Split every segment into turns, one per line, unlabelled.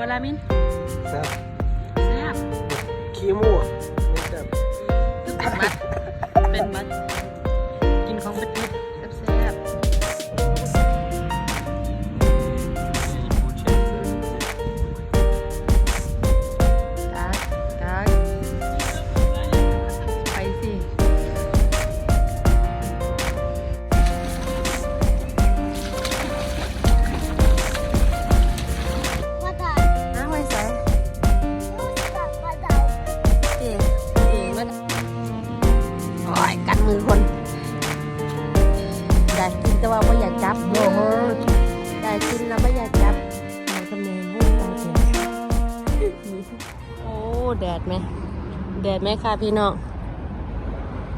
วลามิน
แซ่บ
แซ่บ
ขี้มูกไม่แซ่บ
คือเป็นมัดเป็นมัดกินของเป็นมัด ไหมค่ะพี่น้อง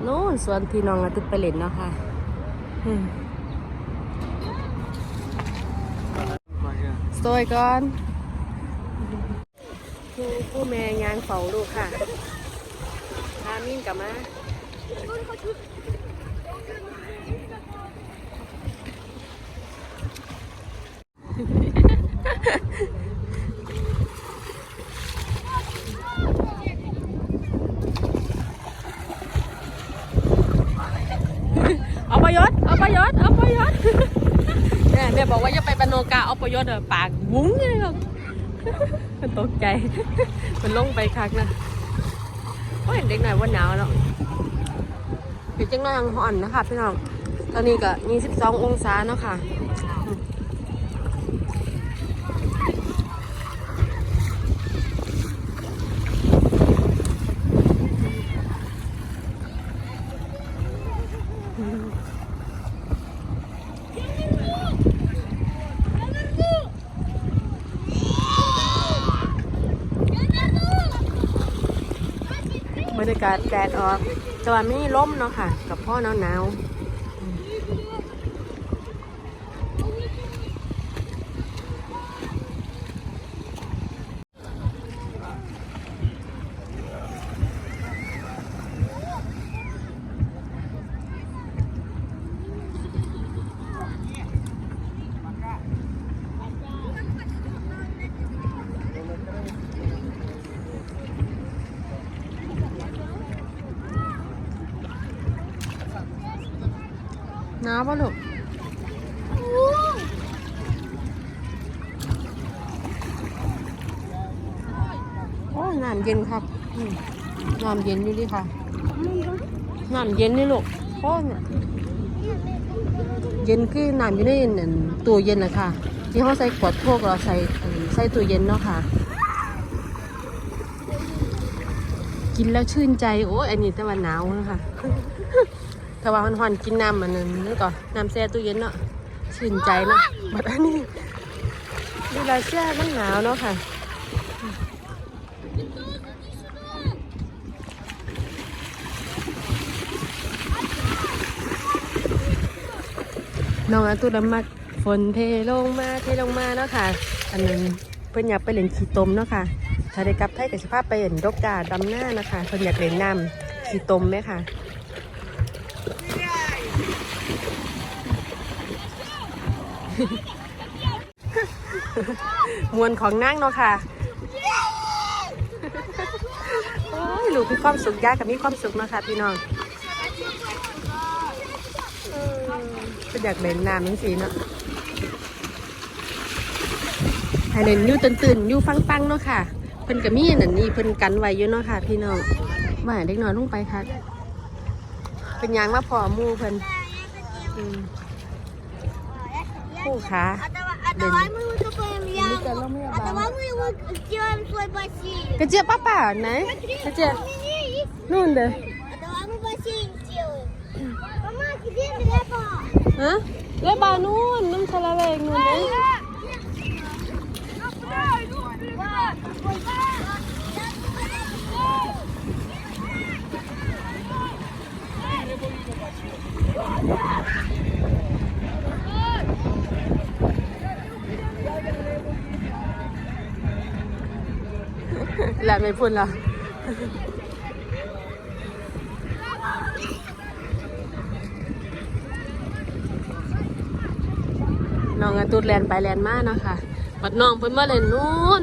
นู่นสวนพี่น้องอะตึกไปเล่นเนาะค่ะอืมสวยก่อนผู้ผู้แม่ยางเฝ้าลูกค่ะพามินกลับมาเอา ประยศเอาประยศเอาประยศแม่แม่บอกว่าอย่าไปปานโนกาเอาประยศเด้อปากวุ้งเลยครับมันตกใจ มันลงไปคักนะก็เห็นเด็กหน่อยว่าหนาวแล้วอยู่จังหน่อยยังห่อนนะคะพี่น้อง ตอนนี้ก็22องศาเนาะค่ะ บรรยากาศแดดออก แต่ว่าไม่มีลมเนาะค่ะ กับพ่อหนาว หนาวปะลูกโอ้น้ำเย็นครับน้ำเย็นอยู่ดิค่ะน้ำเย็นนี่ลูกโอ้เนี่ยเย็นคือน้ำอยู่ในนั่นตู้เย็นนะค่ะ ที่เขาใส่ขวดโคกเราใส่ใส่ตู้เย็นเนาะค่ะ กินแล้วชื่นใจ โอ้ยอันนี้แต่ว่าหนาวนะคะ ถ้าว่ามันหอนกินน้ำมันนึงนี่ก่อนน้ำแช่ตู้เย็นเนาะชื่นใจเนาะบัดอันนี้เวลาแช่มันหนาวเนาะค่ะน้องอาตุดมักฝนเทลงมาเทลงมาเนาะค่ะ อันนึงเพิ่นอยากไปเล่นขี่ตมเนาะค่ะถ้าได้กลับไทยกับสภาพไปเห็นดกกาดำหน้านะคะเพิ่นอยากเล่นน้ำขี่ตมไหมค่ะ มวลของนั่งเนาะค่ะโอ้ยลูกมีความสุขยากกับมีความสุขเนาะค่ะพี่น้องเออเป็นอยากเล่นน้ำทั้งสีเนาะให้เล่นยู่ตื่นๆอยู่ฟังๆเนาะค่ะ เพิ่นก็มีนั่นนี่เพิ่นกันไว้อยู่เนาะค่ะ พี่น้องว่าเด็กน้อยลงไปค่ะ เป็นยางมาพอมูเพิ่นอืม คู่ขากระเจี๊ยบป้าป่าไหนกระเจี๊ยบนู่นเด้อ ฮะเลบานูนน้ำชะละเลงนู่นเลย แหละไม่พูดละน้องกระตูดแลนไปแลนมาเนาะค่ะบัดน้องเพิ่นมาเล่นนู้น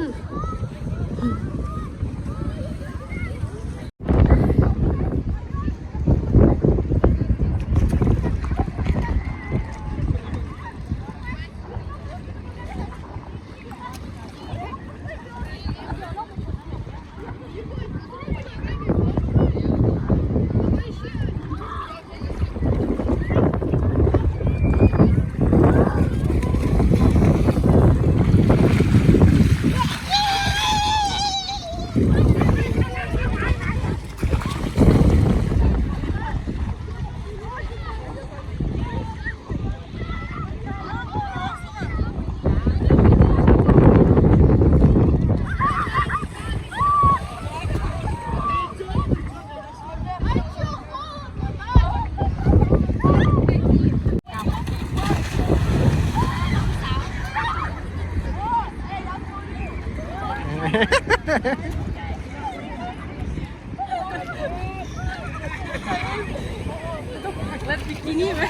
เล่นบิกินี่ไหม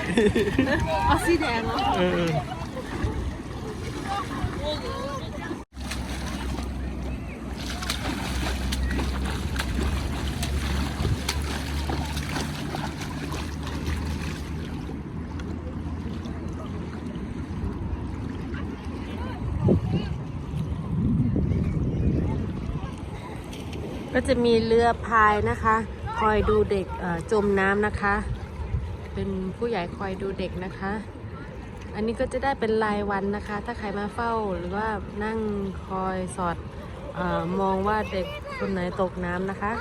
เอาสีแดงเหรอ
เออ
ก็จะมีเรือพายนะคะ คอยดูเด็กจมน้ำนะคะ เป็นผู้ใหญ่คอยดูเด็กนะคะ อันนี้ก็จะได้เป็นรายวันนะคะ ถ้าใครมาเฝ้าหรือว่านั่งคอยสอดอมองว่าเด็กคนไหนตกน้ำนะคะ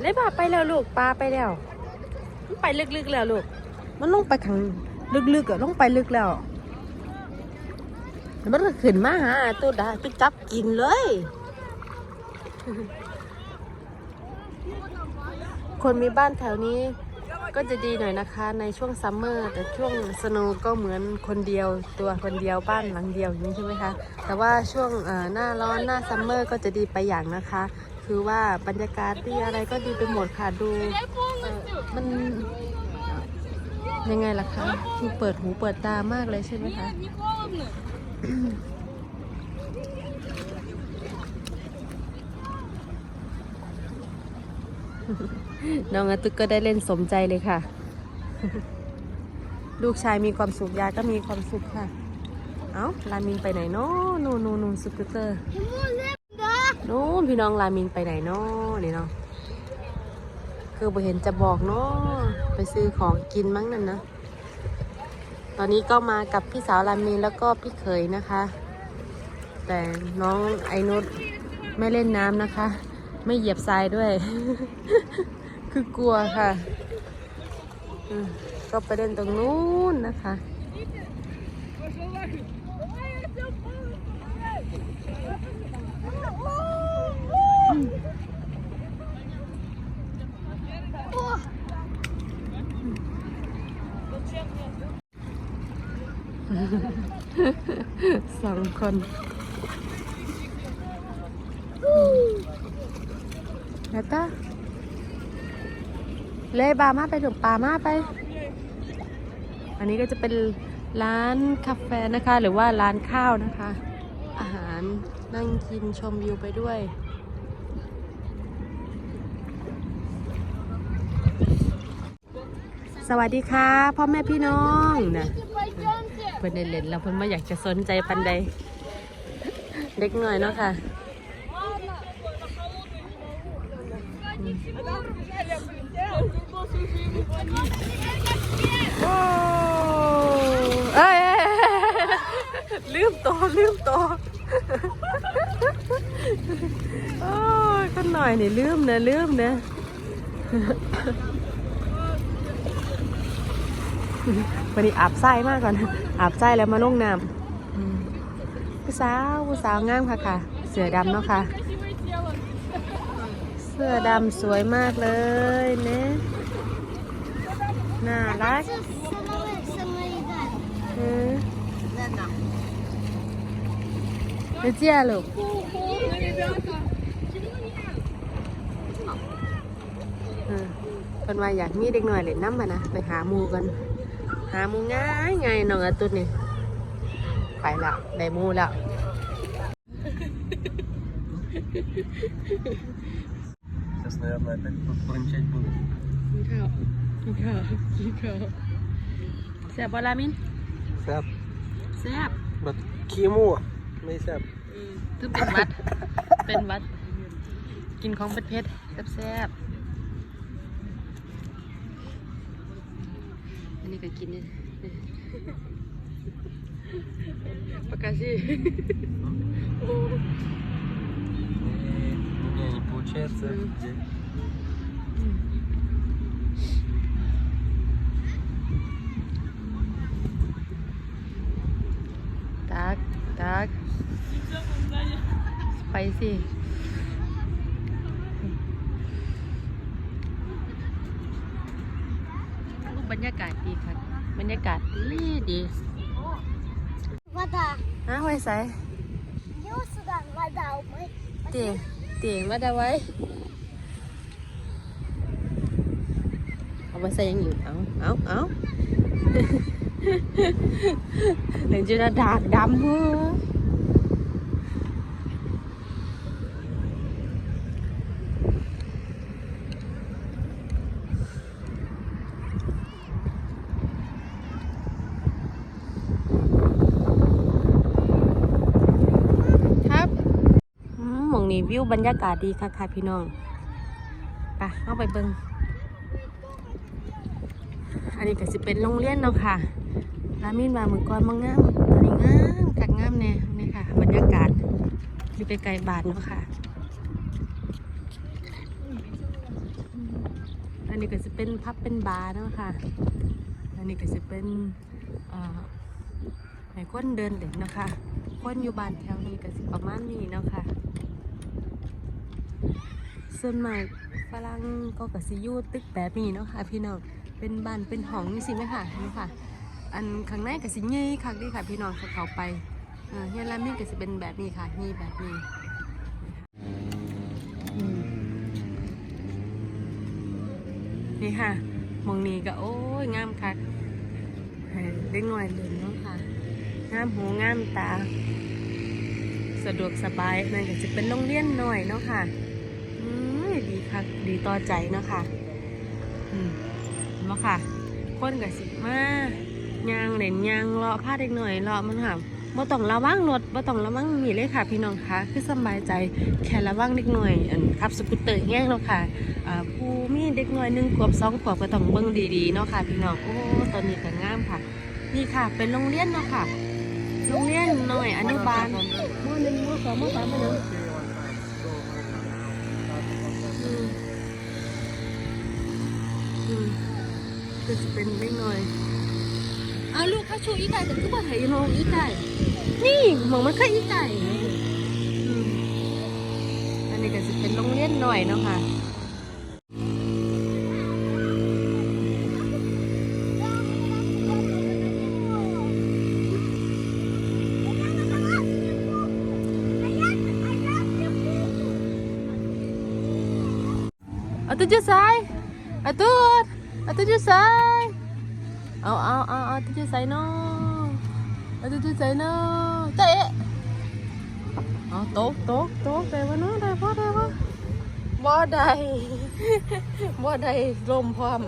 เล็บาไปแล้วลูกปลาไปแล้วมันไปลึกๆแล้วลูก มันลงไปขังลึกๆอะลงไปลึกแล้วแล้วมันก็ขึ้นมาหาตัวดาตัวจับกินเลย คนมีบ้านแถวนี้ก็จะดีหน่อยนะคะ ในช่วงซัมเมอร์แต่ช่วงสโนว์ก็เหมือนคนเดียวตัวคนเดียวบ้านหลังเดียวอย่างนี้ใช่ไหมคะ แต่ว่าช่วงหน้าร้อนหน้าซัมเมอร์ก็จะดีไปอย่างนะคะ คือว่าบรรยากาศดีอะไรก็ดีไปหมดค่ะดูมันยังไงล่ะคะคือเปิดหูเปิดตามากเลยใช่ไหมคะ น้องอาตุกก็ได้เล่นสมใจเลยค่ะ ลูกชายมีความสุขยายก็มีความสุขค่ะ เอ้าลามินไปไหนเนาะนู่นนู่นนู่นสกูตเตอร์นู่นพี่น้องลามินไปไหนเนาะนี่เนาะคือบ่เห็นจะบอกเนาะไปซื้อของกินมั้งนั่นนะตอนนี้ก็มากับพี่สาวลามินแล้วก็พี่เขยนะคะ แต่น้องไอนุชไม่เล่นน้ำนะคะ ไม่เหยียบทรายด้วย คือกลัวค่ะก็ไปเล่นตรงนู้นนะคะสองคน แล้วก็เลยบามาไปถึงป่ามาไป อันนี้ก็จะเป็นร้านกาแฟนะคะ หรือว่าร้านข้าวนะคะ อาหารนั่งกินชมวิวไปด้วยสวัสดีค่ะพ่อแม่พี่น้องนะเพิ่นเล่นแล้วเพิ่นมาอยากจะสนใจปันใด เด็กหน่อยเนาะค่ะ โอ้เอ้ยเอ้ยเอ้ยลืมตัวลืมตัวโอ้ยก็หน่อยนี่ลืมนะลืมนะวันนี้อาบไส้มากก่อน อาบไส้แล้วมาลงน้ำผู้สาวผู้สาวงามค่ะค่ะ เสือดำเนาะค่ะ เสื้อดำสวยมากเลยเนี่ย น่ารัก เออเดี๋ยวเจียลูกเออเป็นว่าอยากมีเด็กหน่อยเล่นน้ำมานะ ไปหาหมูกัน หาหมูง่ายไงน้องอาตุนนี่ ไปแล้วได้หมูแล้ว
Сейчас, наверное, опять брынчать буду.
กินข้าวกินข้าวกินข้าวแซ่บบอลามิน
Сэп.
แซ่บ
But кему? Не сэп.
คือเป็นวัด เป็นวัด กินของเผ็ดๆแซ่บๆอันนี้ก็กินนี่ปากกาซี
И у меня не получается.
Мгм. ที่บรรยากาศดีค่ะบรรยากาศดีดี
ว่าดา
ฮะไว้ใส่
ยูสุดันว่าดาวไหม
เตียงเตียงว่าดาไว้เอาไว้ใส่ยังอยู่เอาเอาเอาหนึ่งจุดดาดดำเพื่อ นี้วิวบรรยากาศดีค่ะค่ะพี่น้องไปเข้าไปเบิงอันนี้ก็สิเป็นโรงเรียนเนาะค่ะรามินมาเมือก่อนมางงามตอนนี้งามกักงามแน่นี่ค่ะ บรรยากาศอยู่ไกลๆบาทเนาะค่ะ อันนี้ก็จะเป็นพับเป็นบาร์เนาะค่ะ อันนี้ก็จะเป็นเอ่อให้นเดินเล่นเนาะค่ะ คนอยู่บ้านแถวนี้ก็สิประมาณนี้เนาะค่ะ ส่วนมากฝรั่งก็กสิยูตึกแบบนี้เนาะค่ะพี่น้องเป็นบ้านเป็นห้องนี่สิไหมค่ะนี่ค่ะ อันข้างในก็สิยี่คักดีค่ะ พี่น้องเขาเข้าไปเออเฮียรามินก็สิเป็นแบบนี้ค่ะนี่แบบนี้นี่ค่ะมองนี้ก็โอ้ยงามคักให้เล็กน้อยเลยเนาะค่ะงามหูงามตา สะดวกสบายนั่นก็จะเป็นโรงเรียนหน่อยเนาะค่ะ ดีค่ะดีต่อใจเนาะค่ะอืมเห็นไหมค่ะ คนกับสิมายางเล่นยางเลาะผ้าเด็กหน่อยเลาะมันค่ะบ่ต้องระวังรถบ่ต้องระวังมีเลยค่ะ พี่น้องคะคือสบายใจแค่ระวังเด็กหน่อยอันขับสกูตเตอร์แห้งเนาะค่ะอ่าผู้มีเด็กหน่อยหนึ่งขวบสองขวบก็ต้องเบิ่งดีๆเนาะค่ะ พี่น้องโอ้ตอนนี้ก็งามค่ะ นี่ค่ะ เป็นโรงเรียนเนาะค่ะ โรงเรียนหน่อยอนุบาลมหนึ่งมสองมสามมหนึ่ง ก็จะเป็นเล็กน้อยเอาลูกเข้าชูอีไก่แต่คือบ่เห็นมองอีไก่นี่มองมันแค่อีไก่อืมอันนี้ก็จะเป็นโรงเรียนหน่อยเนาะค่ะเอาตัวจุดใส่เอาตัว เอาตัวจุดใส่เอาเอาเอาเอาตัวจุดใส่เนาะเอาตัวจุดใส่เนาะเตะเอาโต๊ะโต๊ะโต๊ะได้ปะเนาะได้ปะได้ปะบ่ได้ บ่ได้ลมพร้อม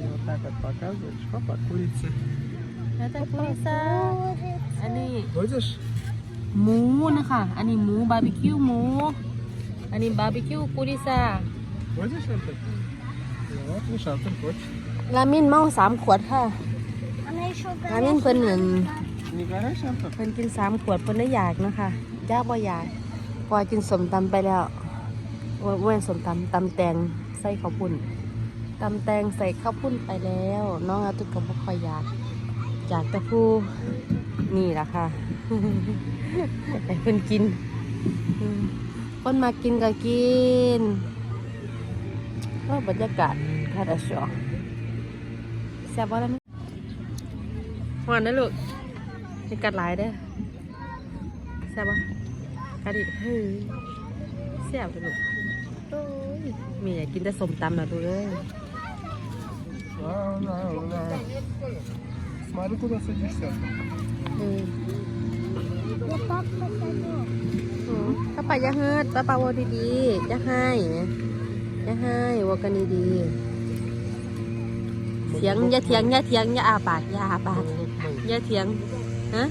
И вот так вот показываешь. Опа, курица.
แล้วแต่คุณลิซ่าอันนี้
Будешь?
หมูนะคะ อันนี้หมูบาร์บีคิวหมู आणि बाबिक्यू पुरिसा วันนี้ฉันเป็นวันนี้ฉั
นเป็นคน
รามินเมาสามขวดค่ะรามินเพิ่นหนึ่
งคน
เพิ่นกินสามขวดเพิ่นได้อยากนะคะยากบ่อยากพอยกินสมตำไปแล้วเว้นสมตำตำแตงใส่ข้าวปุ้นตำแตงใส่ข้าวปุ้นไปแล้ว น้องอาตุกก็บ่ค่อยอยากอยากตะพูนี่แหละค่ะไห้เพิ่นกิน คนมากินก็กินก็บรรยากาศคารดชอแซ่บว่าแล้วหวานนะลูกมีกัดหลายเด้อแซ่บวะากระดิเฮ้ยแซ่บเลยลูกมีอะไรกินแต่สมตำนะดูเลย
มาดูกูจะ
เสี
ย
เสี ถ้าไปยะเฮิดป้าปาวดีดียะให้ยะให้วกันดีดีเถียงยะเถียงยะเถียงยะอาปากยะาปากยะเถียงฮะ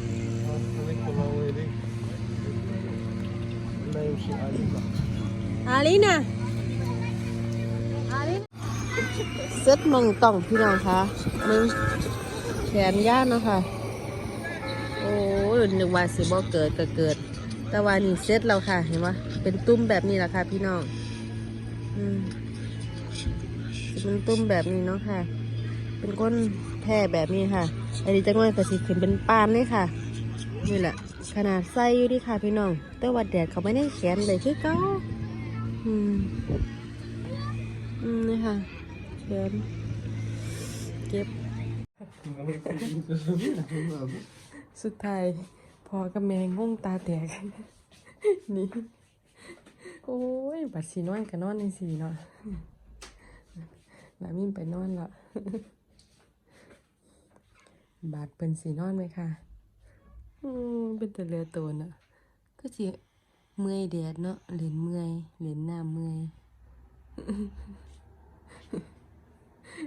อาลีน่ะอาลีเซ็ตมังต่องพี่น้องคะมึงแขนย่านนะคะโอ้ยนึกว่าสิบ่เกิดก็เกิด แต่ว่านี่เซ็ตแล้วค่ะ เห็นไหมเป็นตุ้มแบบนี้แหละค่ะ พี่น้องอืมสิเป็นตุ้มแบบนี้เนาะค่ะ เป็นก้นแพร่แบบนี้ค่ะ อันนี้จะน้อยก็สิขึ้นเป็นปานเลยค่ะ นี่แหละ ขนาดไส้อยู่ดีค่ะพี่น้อง แต่ว่าแดดเขาไม่ได้แขนเลยคือเก้าอืม อืมนี่ค่ะแขนเก็บสุดท้าย พอกับแมงงงตาแตกนี่โอ้ย บัดสีนอนก็นอนในสีเนาะลามินไปนอนละบาดเป็นสีนอนไหมคะอืมเป็นแต่เรือตัวเน่ะก็สิเมื่อยแดดเนาะเหรียญเมื่อยเหรียญหน้าเมื่อย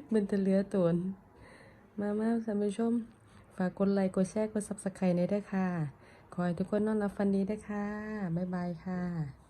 เป็นแต่เรือตัวมามาท่านผู้ชม ฝากกดไลค์ กดแชร์ กด subscribe ในด้วยค่ะ ขอให้ทุกคนนอนหลับฝันดีด้วยค่ะ บ๊ายบายค่ะ